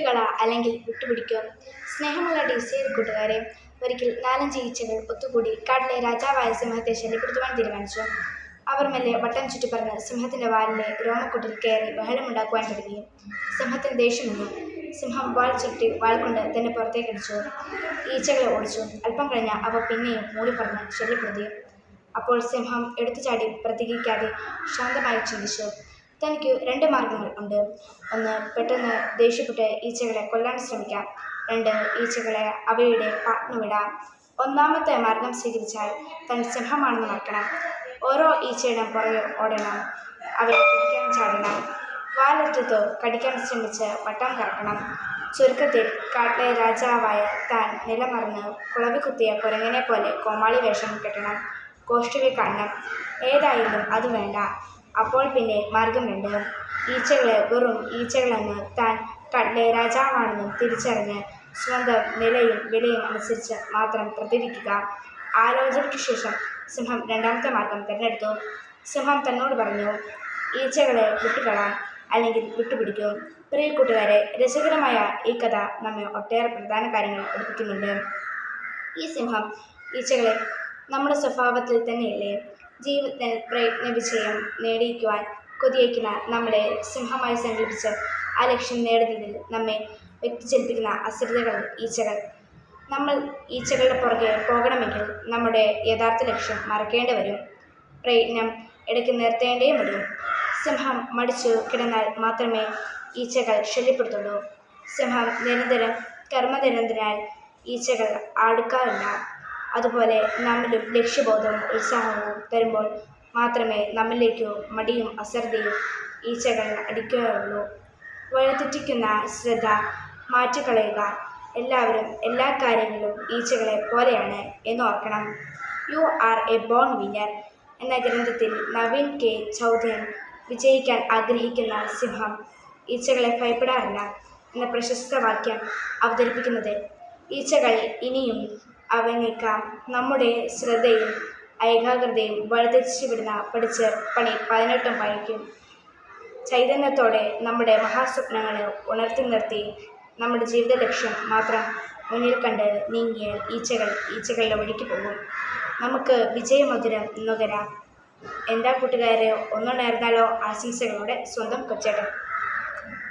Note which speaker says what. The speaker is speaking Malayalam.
Speaker 1: വിട്ടുകള അല്ലെങ്കിൽ വിട്ടുപിടിക്കുക സ്നേഹമുള്ള ഡി സി കൂട്ടുകാരെ ഒരിക്കൽ നാലഞ്ച് ഈച്ചകൾ ഒത്തുകൂടി കാട്ടിലെ രാജാവായ സിംഹത്തെ ശല്യപ്പെടുത്തുവാൻ തീരുമാനിച്ചു. അവർ മെല്ലെ വട്ടം ചുറ്റി പറഞ്ഞ് സിംഹത്തിന്റെ വാലിലെ രോമക്കൂട്ടിൽ കയറി ബഹളമുണ്ടാക്കുവാൻ തുടങ്ങി. സിംഹത്തിന് ദേഷ്യം വന്നു. സിംഹം വാൾ ചുരുട്ടി വാൾ കൊണ്ട് തന്നെ പുറത്തേക്കടിച്ചു ഈച്ചകളെ ഓടിച്ചു. അല്പം കഴിഞ്ഞ് അവ പിന്നെയും മൂടി പറഞ്ഞ് ശല്യപ്പെടുത്തി. അപ്പോൾ സിംഹം എടുത്തുചാടി പ്രതികരിക്കാതെ ശാന്തമായി ചിന്തിച്ചു. തനിക്ക് രണ്ട് മാർഗങ്ങൾ ഉണ്ട്. ഒന്ന് പെട്ടെന്ന് ദേഷ്യപ്പെട്ട് ഈച്ചകളെ കൊല്ലാൻ ശ്രമിക്കാം. രണ്ട് ഈച്ചകളെ അവയുടെ പാട്ടിനുവിടാം ഒന്നാമത്തെ മാർഗം സ്വീകരിച്ചാൽ തൻ സിംഹമാണെന്ന് മറക്കണം. ഓരോ ഈച്ചയുടെ പുറകെ ഓടണം. അവയെ കുടിക്കാൻ ചാടണം. വാലറ്റത്ത് കടിക്കാൻ ശ്രമിച്ച് വട്ടം കറക്കണം. ചുരുക്കത്തിൽ കാട്ടിലെ രാജാവായ താൻ നിലമറന്ന് കുളവി കുത്തിയ കുരങ്ങനെ പോലെ കോമാളി വേഷം കെട്ടണം. കോഷ്ടികൾ കാണണം ഏതായാലും അത് വേണ്ട. അപ്പോൾ പിന്നെ മാർഗം വേണ്ട ഈച്ചകളെ വെറും ഈച്ചകളെന്ന് താൻ കടലെ രാജാവാണെന്നും തിരിച്ചറിഞ്ഞ് സ്വന്തം നിലയും വിലയും അനുസരിച്ച് മാത്രം പ്രതികരിക്കുക ആലോചനയ്ക്ക് ശേഷം സിംഹം രണ്ടാമത്തെ മാർഗം തിരഞ്ഞെടുത്തു. സിംഹം തന്നോട് പറഞ്ഞു ഈച്ചകളെ വിട്ടുകളാം അല്ലെങ്കിൽ വിട്ടുപിടിക്കും. പ്രിയ കൂട്ടുകാരെ രസകരമായ ഈ കഥ നമ്മെ ഒട്ടേറെ പ്രധാന കാര്യങ്ങൾ പഠിപ്പിക്കുന്നുണ്ട്. ഈ സിംഹം ഈച്ചകളെ നമ്മുടെ സ്വഭാവത്തിൽ തന്നെയല്ലേ? ജീവിതത്തിൽ പ്രയത്ന വിജയം നേടിയിക്കുവാൻ കൊതിയേക്കുന്ന നമ്മളെ സിംഹമായി സങ്കല്പിച്ച് ആ ലക്ഷ്യം നേടുന്നതിൽ നമ്മെ വ്യക്തിചലിപ്പിക്കുന്ന അസ്ഥിരതകൾ ഈച്ചകൾ. നമ്മൾ ഈച്ചകളുടെ പുറകെ പോകണമെങ്കിൽ നമ്മുടെ യഥാർത്ഥ ലക്ഷ്യം മറക്കേണ്ടി വരും. പ്രയത്നം ഇടയ്ക്ക് നിർത്തേണ്ടേ വരും. സിംഹം മടിച്ചു കിടന്നാൽ മാത്രമേ ഈച്ചകൾ ശല്യപ്പെടുത്തുള്ളൂ. സിംഹം നിരന്തരം കർമ്മനിരന്തരാൽ ഈച്ചകൾ അടുക്കാറില്ല അതുപോലെ നമ്മിലും ലക്ഷ്യബോധവും ഉത്സാഹവും തരുമ്പോൾ മാത്രമേ നമ്മിലേക്കു മടിയും അശ്രദ്ധയും ഈച്ചകൾ അടിക്കുകയുള്ളൂ വഴിതെറ്റിക്കുന്ന ശ്രദ്ധ മാറ്റിക്കളയുക എല്ലാവരും എല്ലാ കാര്യങ്ങളിലും ഈച്ചകളെ പോലെയാണ് എന്ന് ഓർക്കണം. You are a born winner എന്ന ഗ്രന്ഥത്തിൽ നവീൻ കെ ചൗധൻ വിജയിക്കാൻ ആഗ്രഹിക്കുന്ന സിംഹം ഈച്ചകളെ ഭയപ്പെടാറില്ല എന്ന പ്രശസ്ത വാക്യം അവതരിപ്പിക്കുന്നത് ഈച്ചകൾ ഇനിയും അവനേക്കാം നമ്മുടെ ശ്രദ്ധയും ഏകാഗ്രതയും വഴിതിരിച്ചു വിടുന്ന പഠിച്ച് പണി പതിനെട്ടും പഴിക്കും ചൈതന്യത്തോടെ നമ്മുടെ മഹാസ്വപ്നങ്ങളെ ഉണർത്തി നിർത്തി നമ്മുടെ ജീവിത ലക്ഷ്യം മാത്രം മുന്നിൽ കണ്ട് നീങ്ങിയ ഈച്ചകൾ ഈച്ചകളുടെ വഴിക്ക് പോകും. നമുക്ക് വിജയമധുരം നുകരാം. എന്താ കൂട്ടുകാരെ ഒന്നുണ്ടായിരുന്നാലോ ആശംസകളോടെ സ്വന്തം കൊച്ചേട്ടൻ.